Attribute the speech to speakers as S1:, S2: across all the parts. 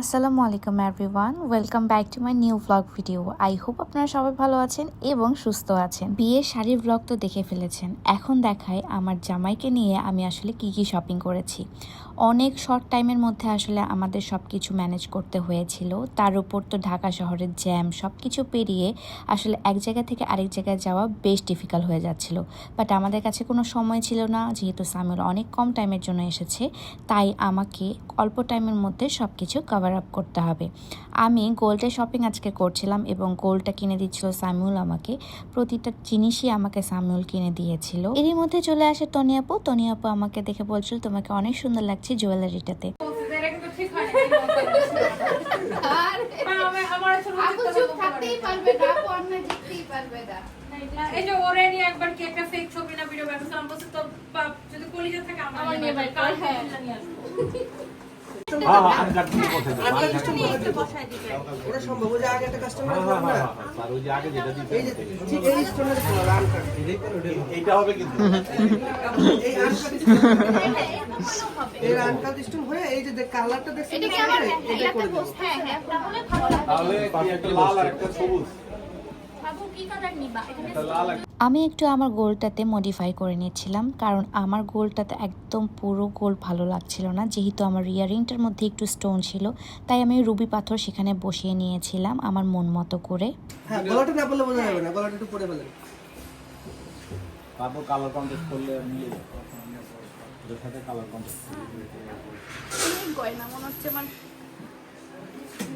S1: আসসালামু আলাইকুম everyone welcome back to my new blog video I hope আপনারা সবাই ভালো আছেন এবং সুস্থ আছেন। বিয়ের শাড়ির ব্লগ তো দেখে ফেলেছেন। এখন দেখায় আমার জামাইকে নিয়ে আমি আসলে কি কি শপিং করেছি। অনেক শর্ট টাইমের মধ্যে আসলে আমাদের সব কিছু ম্যানেজ করতে হয়েছিল। তার উপর তো ঢাকা শহরের জ্যাম সব কিছু পেরিয়ে আসলে এক জায়গা থেকে আরেক জায়গায় যাওয়া বেশ ডিফিকাল্ট হয়ে যাচ্ছিল। বাট আমাদের কাছে কোনো সময় ছিল না, যেহেতু সামিল অনেক কম টাইমের জন্য এসেছে, তাই আমাকে অল্প টাইমের মধ্যে সব কিছু কভার আপ করতে হবে। আমি গোল্ডের শপিং আজকে করছিলাম এবং গোল্ডটা কিনে দিচ্ছিল সামিউল আমাকে। প্রতিটা জিনিসই আমাকে সামিউল কিনে দিয়েছিল। এরই মধ্যে চলে আসে টনি আপু। টনি আপু আমাকে দেখে বলছিল তোমাকে অনেক সুন্দর লাগছে জুয়েলারিটাতে।
S2: এই যে একবার কি একটা ফেক ছবি না ভিডিও আমি তো যদি কলিজা থাকে আমার নিয়ে কাল
S3: হ্যাঁ।
S4: এইটা হবে কিন্তু
S5: এই আনকাট এই হয়ে এই যে কালারটা দেখছেন
S3: এটা কি আমার
S5: এটা
S3: এটা
S5: করে
S3: তো
S5: দেবো
S3: হ্যাঁ হ্যাঁ তাহলে ভালো লাগবে
S4: তাহলে কি একটা লাল আর একটা সবুজ
S1: আমি একটু আমার গোলটাতে মডিফাই করে নিয়েছিলাম কারণ আমার গোলটাতে একদম পুরো গোল ভালো লাগছিল না। যেহেতু আমার ইয়ারিংটার মধ্যে একটু স্টোন ছিল তাই আমি রুবি পাথর সেখানে বসিয়ে নিয়েছিলাম আমার মন মতো করে।
S5: হ্যাঁ গলাটা না বললে বোঝা যাবে না গলাটা একটু পরে ফেলেন।
S4: তারপর কালার কন্ট্রাস্ট করলে মিলে যাবে। সাথে কালার কন্ট্রাস্ট
S3: গয়না মনে হচ্ছে আমার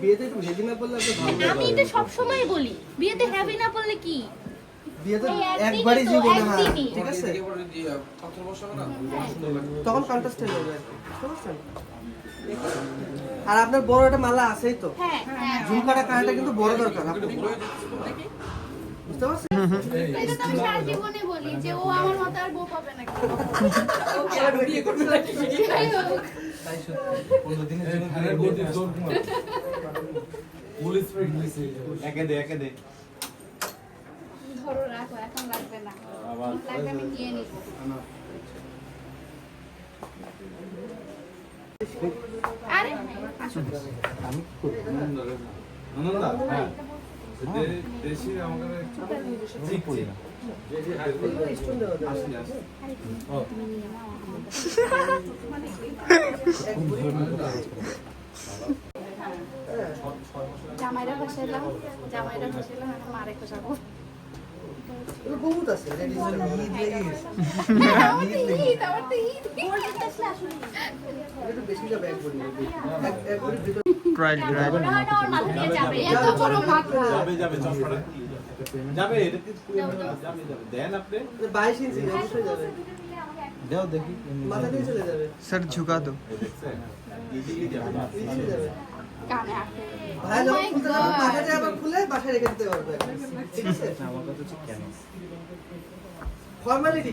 S5: বিয়েতে একটু হেভি না পড়লে একটা ভালো
S3: আমি এটা সব সময় বলি। বিয়েতে হেভি না পড়লে কি?
S5: বিয়েতে একবারই জীবনে হ্যাঁ। ঠিক আছে? তখন কন্ট্রাস্ট হয়ে যাবে আর আপনার বড় একটা মালা আছেই তো।
S3: হ্যাঁ হ্যাঁ।
S5: ঝুমকাটা কানাটা কিন্তু বড় দরকার। আপনি বুঝতে পারছেন?
S3: আমি।
S4: একে দে একে দে
S3: ধরো রাখো এখন লাগবে না লাগবে আমি নিয়ে নিব আরে আসো
S4: আনন্দা হ্যাঁ ঠিক করি না
S3: জামাইরা বসাইলাম জামাইরা বসাইলাম মারে খোসাবো
S5: বহুত আছে ঈদ
S3: আমার তো ঈদ আমার তো ঈদ
S5: একটু
S4: স্যার ঝুকা তো
S5: ফর্মালিটি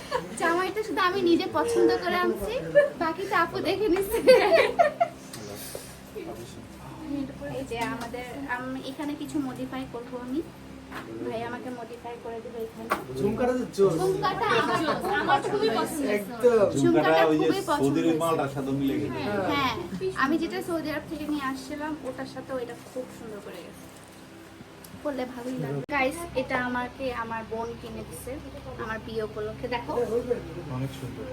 S3: জামাইটা শুধু আমি নিজে পছন্দ করে আনছি বাকিটা আপু দেখে নিচ্ছে এই যে আমাদের আমি এখানে কিছু মডিফাই করব আমি। ভাই আমাকে মডিফাই করে দেবে এখানে।
S5: ঝুমকাটা তো জোর।
S3: ঝুমকাটা আমার আমার খুবই পছন্দ।
S5: একদম।
S3: ঝুমকাটা খুবই পছন্দ
S4: সৌদির। মালটার সাথে মিলে গেছে।
S3: হ্যাঁ আমি যেটা সৌদি আরব থেকে নিয়ে আসছিলাম ওটার সাথে ওইটা খুব সুন্দর করে গেছে। বললে ভালোই লাগে। গাইস এটা আমাকে আমার বোন কিনে দিছে আমার বিয়ে উপলক্ষে দেখো।
S6: অনেক সুন্দর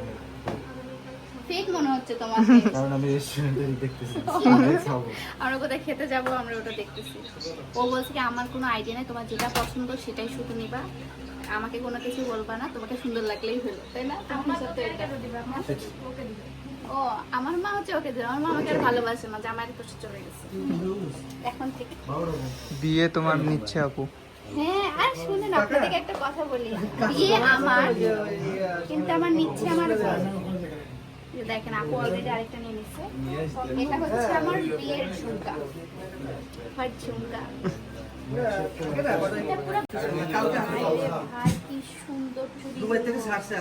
S3: ফেক মনে হচ্ছে তোমাকে।
S6: কারণ আমি রেস্টুরেন্টে দেখতেছি।
S3: আমরা কোথায় খেতে যাব আমরা ওটা দেখতেছি। ও বলছে কি আমার কোনো আইডিয়া নেই তোমার যেটা পছন্দ সেটাই শুধু নিবা। আমাকে কোনো কিছু বলবা না তোমাকে সুন্দর লাগলেই হলো। তাই না? আমার সাথে এটা। ও আমার মা হচ্ছে ওকে দিল আমার মা আমাকে আর ভালোবাসে না জামাইয়ের পাশে চলে গেছে। এখন থেকে।
S7: বিয়ে তোমার নিচ্ছে আপু।
S3: হ্যাঁ আর শুনেন আপনাদেরকে একটা কথা বলি। বিয়ে আমার কিন্তু আমার নিচ্ছে আমার দেখেন আপু অলরেডি আরেকটা নিয়ে নিচ্ছে এটা হচ্ছে আমার বিয়ের ঝুমকা। হোয়াইট ঝুমকা। ভাই কি সুন্দর চুড়ি।
S5: দুবাই থেকে ছাড়ছে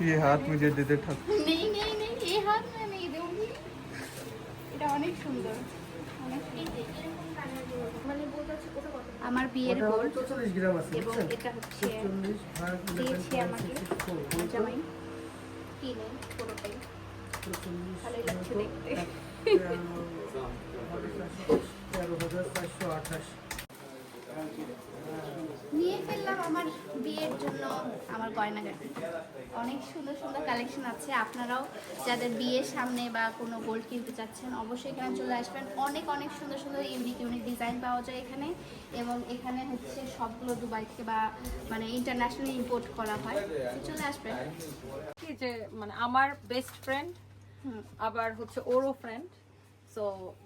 S7: ये हाथ मुझे दे दे ठक
S3: নেই নেই নেই এই হাত না নেই দেউনি এটা অনেক সুন্দর অনেক আমার বিয়ের গোল্ড
S5: চল্লিশ গ্রাম আছে
S3: এবং
S5: বুঝছেন
S3: এটা হচ্ছে
S5: চল্লিশ ভাগ
S3: দিয়েছে আমাকে আমার জামাই কিনে পুরোটাই ভালোই লাগছে দেখতে
S5: তেরো হাজার চারশো আঠাশ
S3: নিয়ে ফেললাম আমার বিয়ের জন্য আমার গয়নাগাটি। অনেক সুন্দর সুন্দর কালেকশন আছে। আপনারাও যাদের বিয়ের সামনে বা কোনো গোল্ড কিনতে চাচ্ছেন অবশ্যই এখানে চলে আসবেন। অনেক অনেক সুন্দর সুন্দর ইউনিক ইউনিক ডিজাইন পাওয়া যায় এখানে। এবং এখানে হচ্ছে সবগুলো দুবাই থেকে বা মানে ইন্টারন্যাশনাল ইম্পোর্ট করা হয়। চলে আসবেন।
S2: যে মানে আমার বেস্ট ফ্রেন্ড আবার হচ্ছে ওরও ফ্রেন্ড সো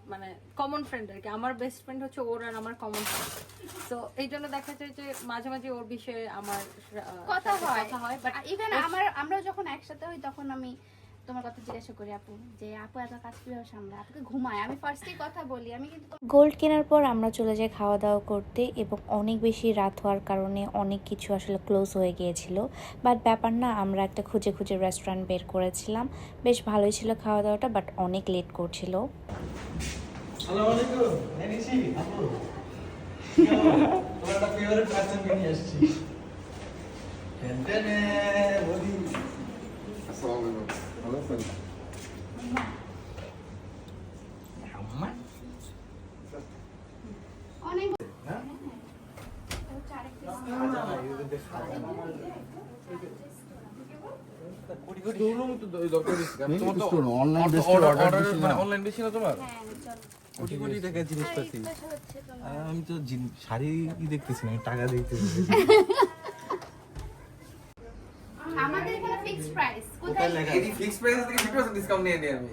S2: মানে কমন ফ্রেন্ড আর কি। আমার বেস্ট ফ্রেন্ড হচ্ছে ওর আর আমার কমন ফ্রেন্ড তো এই জন্য দেখা যায় যে মাঝে মাঝে ওর বিষয়ে আমার
S3: কথা হয়।
S2: কথা হয় বাট
S3: ইভেন আমার আমরা যখন একসাথে হই তখন আমি তোমার কথা জিজ্ঞাসা করি আপু যে আপু এত কাজ কীভাবে সামলায়? আপুকে ঘুমায়। আমি ফার্স্টেই কথা বলি আমি কিন্তু
S1: গোল্ড কেনার পর আমরা চলে যাই খাওয়া দাওয়া করতে এবং অনেক বেশি রাত হওয়ার কারণে অনেক কিছু আসলে ক্লোজ হয়ে গিয়েছিল। বাট ব্যাপার না আমরা একটা খুঁজে খুঁজে রেস্টুরেন্ট বের করেছিলাম। বেশ ভালোই ছিল খাওয়া দাওয়াটা বাট অনেক লেট করছিল।
S6: আসসালামু আলাইকুম।
S3: অনেক
S6: হ্যাঁ?
S3: হচ্ছে আরেকটা
S6: কোটি কোটি
S4: অনলাইন বেশি না তোমার?
S3: হ্যাঁ হচ্ছে তোমার।
S4: আমি তো শাড়ি দেখতেছি না টাকা দেখতেছি
S3: আমাদের এখানে ফিক্সড প্রাইস কোথায়
S8: এটি ফিক্স প্রাইস থেকে 50% ডিসকাউন্ট নিয়ে নিই আমি।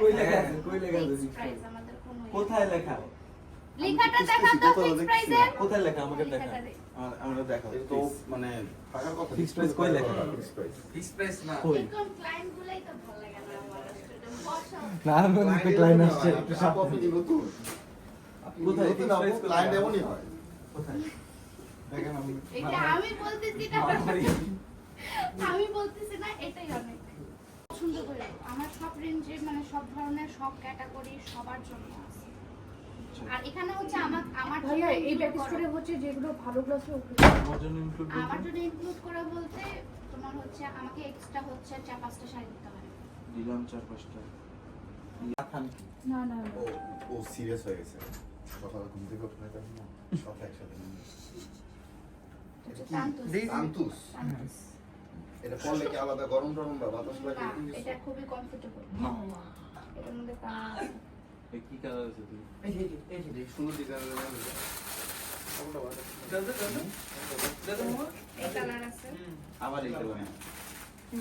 S6: কই লেখা আছে? কই লেখা আছে?
S3: প্রাইস আমাদের কোনো ইয়ে
S6: কোথায় লেখা?
S3: লেখাটা দেখা তো ফিক্সড প্রাইসে
S6: কোথায় লেখা? আমাকে দেখা আমরা দেখাও
S4: তো মানে টাকার কথা
S6: ফিক্সড প্রাইস কই লেখা?
S8: ফিক্স প্রাইস না।
S6: কই?
S3: এরকম ক্লায়েন্ট গুলাই তো ভালো লাগে না আমার আসলে। বসো।
S6: না ক্লায়েন্ট আসছে একটু সাথে কোথায়?
S4: নতুন আপু, client এমনই হয়।
S6: কোথায়? দেখেন আমি
S3: এটা আমি বলতেছি না। আমি বলতেছি না এটাই অনেক। পছন্দ করে। আমার সব রেঞ্জে মানে সব ধরনের সব ক্যাটাগরি সবার জন্য আছে। আর এখানে হচ্ছে আমার আমার
S2: ভাইয়া এই প্যাকেজ
S3: করে
S2: হচ্ছে যেগুলো ভালো ক্লাসে
S6: আমার জন্য ইনক্লুড
S3: আমার জন্য ইনক্লুড করা বলতে তোমার হচ্ছে আমাকে এক্সট্রা হচ্ছে চার পাঁচটা শাড়ি দিতে হবে।
S6: দিলাম চার পাঁচটা। খান
S2: না না
S9: ও ও সিরিয়াস হয়ে গেছে। সকালে ঘুম থেকে উঠে না সব একসাথে আন্তুস
S3: তান্তুস।
S9: এটা পড়লে কি আলাদা গরম টরম বা বাতাস লাগে?
S3: এটা খুবই কমফোর্টেবল এটার মধ্যে কালার
S4: এই কি কালার আছে তুই
S6: এই যে এই যে
S9: সুন্দর ডিজাইনের
S3: এই কালার আছে।
S4: আমার এই কালার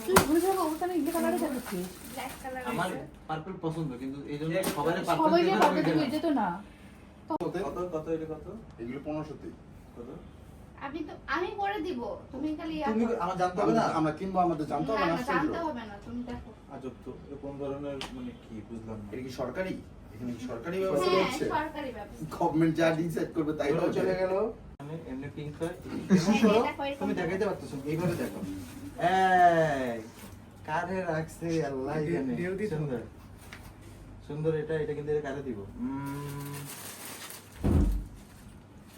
S2: তুই ভুলে ওখানে কালারে দেখাচ্ছিস
S3: ব্ল্যাক কালার
S4: আমার পার্পল পছন্দ কিন্তু এই জন্য পার্পল
S2: যেত না।
S6: কত কত এটা কত?
S9: এগুলো পনেরোশোতে
S6: কত?
S3: আমি তো আমি করে দিব। তুমি খালি
S6: তুমি আমার জানতে হবে না?
S9: আমরা কিনবো আমাদের জানতে হবে
S3: না, জানতে হবে না তুমি দেখো।
S6: আজব তো কোন ধরনের মানে কি বুঝলাম
S9: এটা কি সরকারি? এখানে কি সরকারি ব্যবস্থা
S3: হ্যাঁ
S9: হচ্ছে?
S3: সরকারি ব্যবস্থা।
S9: গভর্নমেন্ট যা ডিসাইড করবে তাই
S6: চলে গেল। মানে এমনি পিঙ্ক হয়
S3: হ্যাঁ,
S6: তুমি দেখাইতে পারতেছো এইভাবে দেখো। এই কারে রাখছে আল্লাহ এখানে সুন্দর। সুন্দর এটা এটা কিন্তু এটা কারে দিব উম, এটা রসগোল্লা দিব এটাকে আর-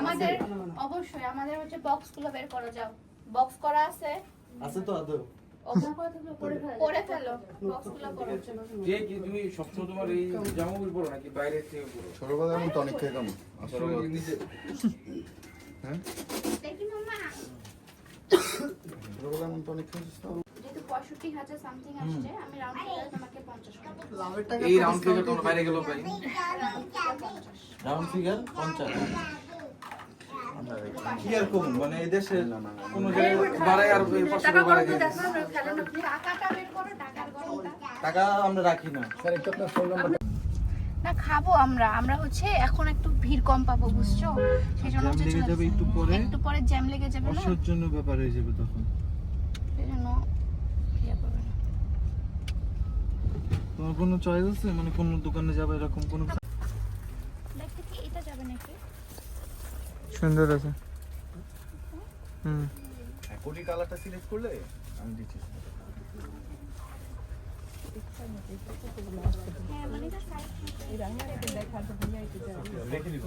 S3: আমাদের অবশ্যই আমাদের হচ্ছে বক্সগুলো বের করে যাও। বক্স করা আছে।
S6: আছে তো আদৌ?
S3: করে ফেলো বক্স করো।
S8: যে কি তুমি সবসময় তোমার এই জামাগুলো পরো নাকি বাইরে থেকে পরো?
S9: ছোটবেলা এমন টনিক খেয়ে কেমন আসলে
S8: আসলে
S3: দেখি মামা।
S9: ছোটবেলা এমন টনিক খেয়েছিস না
S3: যেহেতু পঁয়ষট্টি হাজার সামথিং আসছে আমি রাউন্ড করে তোমাকে পঞ্চাশ
S8: এই রাউন্ড থেকে তোমরা বাইরে গেলেও পাই
S6: রাউন্ড ফিগার পঞ্চাশ। কি আর কম মানে এই দেশে কোনো জায়গায়
S8: আর পাঁচশো টাকা বাড়াই দিয়ে দিস।
S3: টাকাটা বের করো টাকার গরমটা।
S6: টাকা আমরা না।
S3: না খাব আমরা। আমরা হচ্ছে এখন একটু ভিড় কম পাবো বুঝছ? সেই জন্য হচ্ছে।
S7: একটু পরে।
S3: একটু পরে জ্যাম লেগে যাবে না?
S7: ব্যাপার হয়ে যাবে তখন
S3: সেই জন্য ইয়ে করবে না।
S7: তোমার কোনো চয়েস আছে? মানে কোন দোকানে যাবে এরকম কোনো?
S3: দেখতে কি এটা যাবে নাকি
S7: সুন্দর আছে। হুম।
S9: কোটি কালারটা সিলেক্ট করলে আমি দিচ্ছি।
S3: হ্যাঁ মানে
S9: রেখে দিব।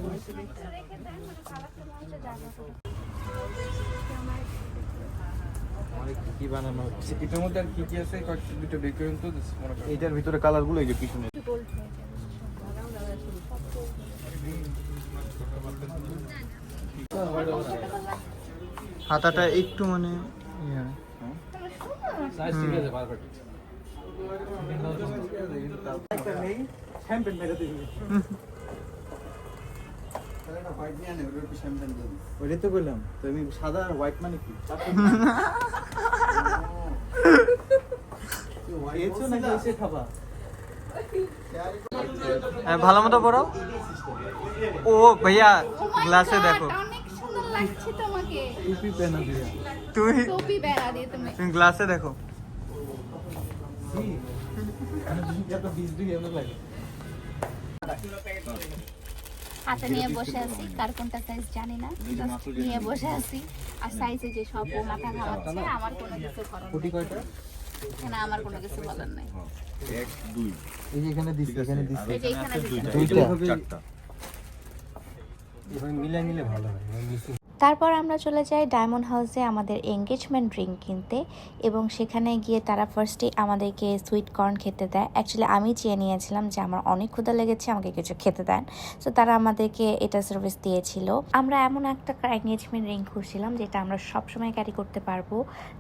S3: রেখে দেন মানে কালারটা মনে হচ্ছে জায়গা
S8: কি বানানো হচ্ছে। এটার মধ্যে আর কি কি আছে কয়েকটা দুটো তো মনে
S9: এইটার ভিতরে কালারগুলো এই যে পিছনে।
S7: হাতাটা একটু মানে
S8: পারফেক্ট
S6: ওইটাই তো বললাম। তুমি সাদা আর হোয়াইট মানে কি? খাবা?
S7: হ্যাঁ, ভালো মতো পড়ো। ও ভাইয়া গ্লাসে দেখো। পেনা দিয়ে। তুমি
S3: তুমি।
S7: তুমি গ্লাসে দেখো।
S3: হাতে নিয়ে বসে আছি কার কোনটা সাইজ জানি না নিয়ে বসে আছি। আর সাইজে যে সব ও মাথা খাওয়াচ্ছে আমার কোনো কিছু করার
S7: কুটি কয়টা?
S3: না আমার কোনো কিছু বলার নাই।
S9: এক দুই।
S7: এই যে এখানে দিচ্ছি এখানে দিচ্ছি।
S3: এই যে এখানে
S7: দুইটা।
S6: মিলাই নিলে ভালো হয়
S1: তারপর আমরা চলে যাই ডায়মন্ড হাউসে আমাদের এঙ্গেজমেন্ট রিং কিনতে এবং সেখানে গিয়ে তারা ফার্স্টে আমাদেরকে সুইট কর্ন খেতে দেয়। অ্যাকচুয়ালি আমি চেয়ে নিয়েছিলাম যে আমার অনেক ক্ষুদা লেগেছে, আমাকে কিছু খেতে দেন। সো তারা আমাদেরকে এটা সার্ভিস দিয়েছিল। আমরা এমন একটা এঙ্গেজমেন্ট রিং খুঁজছিলাম যেটা আমরা সবসময় ক্যারি করতে পারব।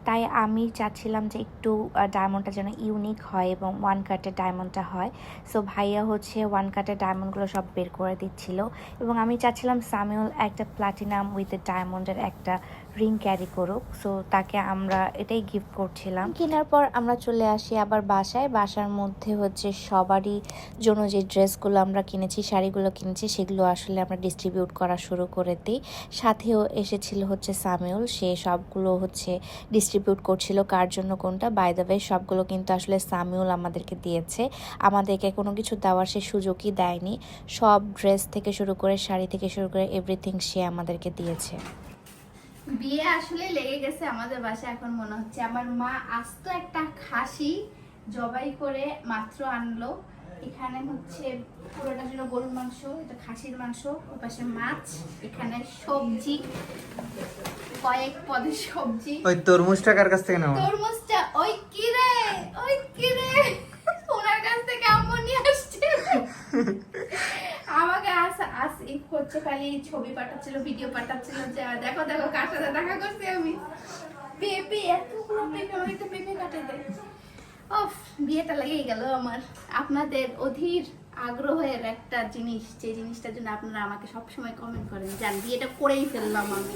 S1: তাই আমি চাচ্ছিলাম যে একটু ডায়মন্ডটা যেন ইউনিক হয় এবং ওয়ান কাটের ডায়মন্ডটা হয়। সো ভাইয়া হচ্ছে ওয়ান কাটের ডায়মন্ডগুলো সব বের করে দিচ্ছিল। এবং আমি চাচ্ছিলাম সামিউল একটা প্লাটিনাম উইথ ডায়মন্ডের একটা রিং ক্যারি করুক। সো তাকে আমরা এটাই গিফট করছিলাম। কেনার পর আমরা চলে আসি আবার বাসায়। বাসার মধ্যে হচ্ছে সবারই জন্য যে ড্রেসগুলো আমরা কিনেছি, শাড়িগুলো কিনেছি, সেগুলো আসলে আমরা ডিস্ট্রিবিউট করা শুরু করে দিই। সাথেও এসেছিল হচ্ছে সামিউল। সে সবগুলো হচ্ছে ডিস্ট্রিবিউট করছিল কার জন্য কোনটা। বাই দ্য ওয়ে সবগুলো কিন্তু আসলে সামিউল আমাদেরকে দিয়েছে। আমাদেরকে কোনো কিছু দেওয়ার সে সুযোগই দেয়নি। সব ড্রেস থেকে শুরু করে শাড়ি থেকে শুরু করে এভরিথিং সে আমাদেরকে দিয়েছে।
S3: বিয়ে আসলে লেগে গেছে আমাদের বাসায় এখন মনে হচ্ছে। আমার মা আস্ত একটা খাসি জবাই করে মাত্র আনলো। এখানে হচ্ছে পুরোটা ছিল গরুর মাংস এটা খাসির মাংস ওপাশে মাছ এখানে সবজি কয়েক পদের সবজি।
S7: ওই তরমুজটা কার কাছ থেকে নেওয়া?
S3: তরমুজটা ওই কি রে? ওই কি হচ্ছে খালি ছবি পাঠাচ্ছিল ভিডিও পাঠাচ্ছিল যে দেখো দেখো, কার সাথে দেখা করছি আমি? পেঁপে, এতগুলো পেঁপে আমি তো পেঁপে কাটে দেয় বিয়েটা লেগেই গেল আমার। আপনাদের অধীর আগ্রহের একটা জিনিস, যে জিনিসটার জন্য আপনারা আমাকে সবসময় কমেন্ট করেন যান বিয়েটা করেই ফেললাম আমি।